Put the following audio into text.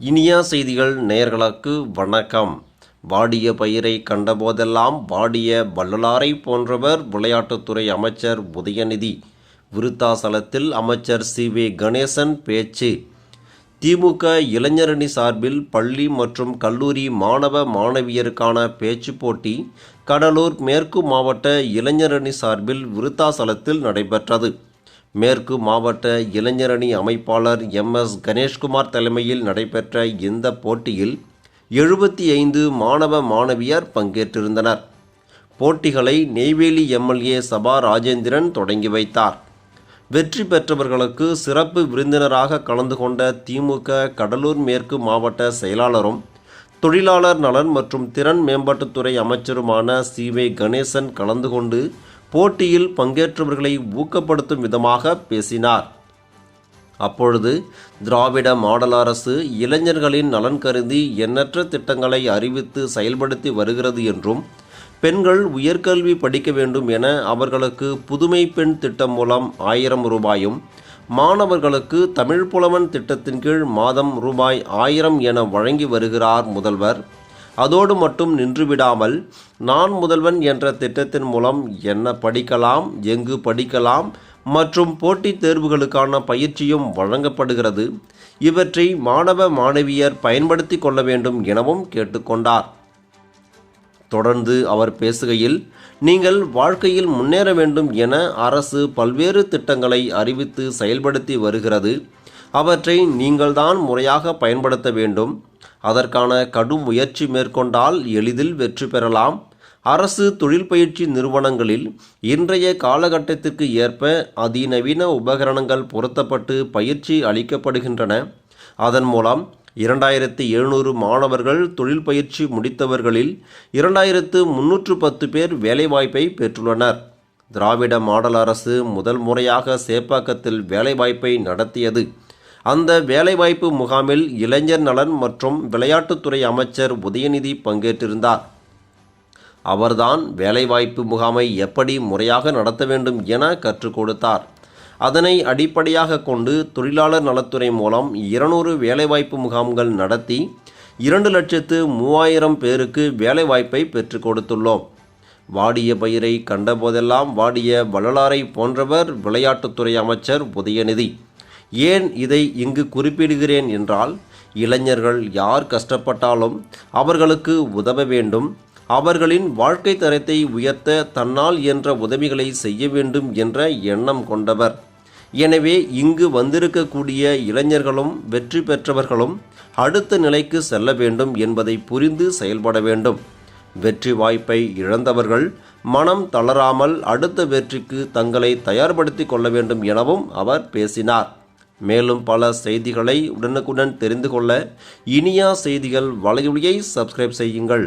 இனியா செய்திகள் நேயர்களுக்கு வணக்கம். வாடிய பயிரை கண்டபோதெல்லாம் வாடிய வள்ளலாரை போன்றவர் விளையாட்டுத்துறை அமைச்சர் உதயநிதி விருத்தாசலத்தில் அமைச்சர் சி வி கணேசன் பேச்சு. திமுக இளைஞரணி சார்பில் பள்ளி மற்றும் கல்லூரி மாணவ மாணவியருக்கான பேச்சுப் போட்டி கடலூர் மேற்கு மாவட்ட இளைஞரணி சார்பில் விருத்தாசலத்தில் நடைபெற்றது. மேற்கு மாவட்ட இளைஞரணி அமைப்பாளர் எம் எஸ் கணேஷ்குமார் தலைமையில் நடைபெற்ற இந்த போட்டியில் எழுபத்தி ஐந்து மாணவ மாணவியர் பங்கேற்றிருந்தனர். போட்டிகளை நெய்வேலி எம்எல்ஏ சபா ராஜேந்திரன் தொடங்கி வைத்தார். வெற்றி பெற்றவர்களுக்கு சிறப்பு விருந்தினராக கலந்து கொண்ட திமுக கடலூர் மேற்கு மாவட்ட செயலாளரும் தொழிலாளர் நலன் மற்றும் திறன் மேம்பாட்டுத்துறை அமைச்சருமான சி வே கணேசன் கலந்து கொண்டு போட்டியில் பங்கேற்றவர்களை ஊக்கப்படுத்தும் விதமாக பேசினார். அப்பொழுது திராவிட மாடல் அரசு இளைஞர்களின் நலன் கருதி எண்ணற்ற திட்டங்களை அறிவித்து செயல்படுத்தி வருகிறது என்றும் பெண்கள் உயர்கல்வி படிக்க வேண்டும் என அவர்களுக்கு புதுமை பெண் திட்டம் மூலம் ஆயிரம் ரூபாயும் மாணவர்களுக்கு தமிழ் புலவன் திட்டத்தின் கீழ் மாதம் ரூபாய் ஆயிரம் என வழங்கி வருகிறார் முதல்வர். அதோடு மட்டும் நின்றுவிடாமல் நான் முதல்வன் என்ற திட்டத்தின் மூலம் என்ன படிக்கலாம் எங்கு படிக்கலாம் மற்றும் போட்டித் தேர்வுகளுக்கான பயிற்சியும் வழங்கப்படுகிறது. இவற்றை மாணவ மாணவியர் பயன்படுத்தி கொள்ள வேண்டும் எனவும் கேட்டுக்கொண்டார். தொடர்ந்து அவர் பேசுகையில் நீங்கள் வாழ்க்கையில் முன்னேற வேண்டும் என அரசு பல்வேறு திட்டங்களை அறிவித்து செயல்படுத்தி வருகிறது. அவற்றை நீங்கள்தான் முறையாக பயன்படுத்த வேண்டும். அதற்கான கடும் முயற்சி மேற்கொண்டால் எளிதில் வெற்றி பெறலாம். அரசு தொழில் பயிற்சி நிறுவனங்களில் இன்றைய காலகட்டத்திற்கு ஏற்ப அதிநவீன உபகரணங்கள் பொருத்தப்பட்டு பயிற்சி அளிக்கப்படுகின்றன. அதன் மூலம் இரண்டாயிரத்தி எழுநூறு மாணவர்கள் தொழில் பயிற்சி முடித்தவர்களில் இரண்டாயிரத்து முன்னூற்று பத்து பேர் வேலைவாய்ப்பை பெற்றுள்ளனர். திராவிட மாடல் அரசு முதல் முறையாக சேப்பாக்கத்தில் வேலைவாய்ப்பை நடத்தியது. அந்த வேலைவாய்ப்பு முகாமில் இளைஞர் நலன் மற்றும் விளையாட்டுத்துறை அமைச்சர் உதயநிதி பங்கேற்றிருந்தார். அவர்தான் வேலைவாய்ப்பு முகாமை எப்படி முறையாக நடத்த வேண்டும் என கற்றுக் கொடுத்தார். அதனை அடிப்படையாக கொண்டு தொழிலாளர் நலத்துறை மூலம் இருநூறு வேலைவாய்ப்பு முகாம்கள் நடத்தி இரண்டு லட்சத்து மூவாயிரம் பேருக்கு வேலைவாய்ப்பை பெற்றுக் கொடுத்துள்ளோம். வாடிய பயிரை கண்டபோதெல்லாம் வாடிய வள்ளலாரை போன்றவர் விளையாட்டுத்துறை அமைச்சர் உதயநிதி. ஏன் இதை இங்கு குறிப்பிடுகிறேன் என்றால் இளைஞர்கள் யார் கஷ்டப்பட்டாலும் அவர்களுக்கு உதவ வேண்டும். அவர்களின் வாழ்க்கை தரத்தை உயர்த்த தன்னால் என்ற உதவிகளை செய்ய வேண்டும் என்ற எண்ணம் கொண்டவர். எனவே இங்கு வந்திருக்கக்கூடிய இளைஞர்களும் வெற்றி பெற்றவர்களும் அடுத்த நிலைக்கு செல்ல வேண்டும் என்பதை புரிந்து செயல்பட வேண்டும். வெற்றி வாய்ப்பை இழந்தவர்கள் மனம் தளராமல் அடுத்த வெற்றிக்கு தங்களை தயார்படுத்தி கொள்ள வேண்டும் எனவும் அவர் பேசினார். மேலும் பல செய்திகளை உடனுக்குடன் தெரிந்து கொள்ள இனியா செய்திகள் வலையொலியை சப்ஸ்கிரைப் செய்யுங்கள்.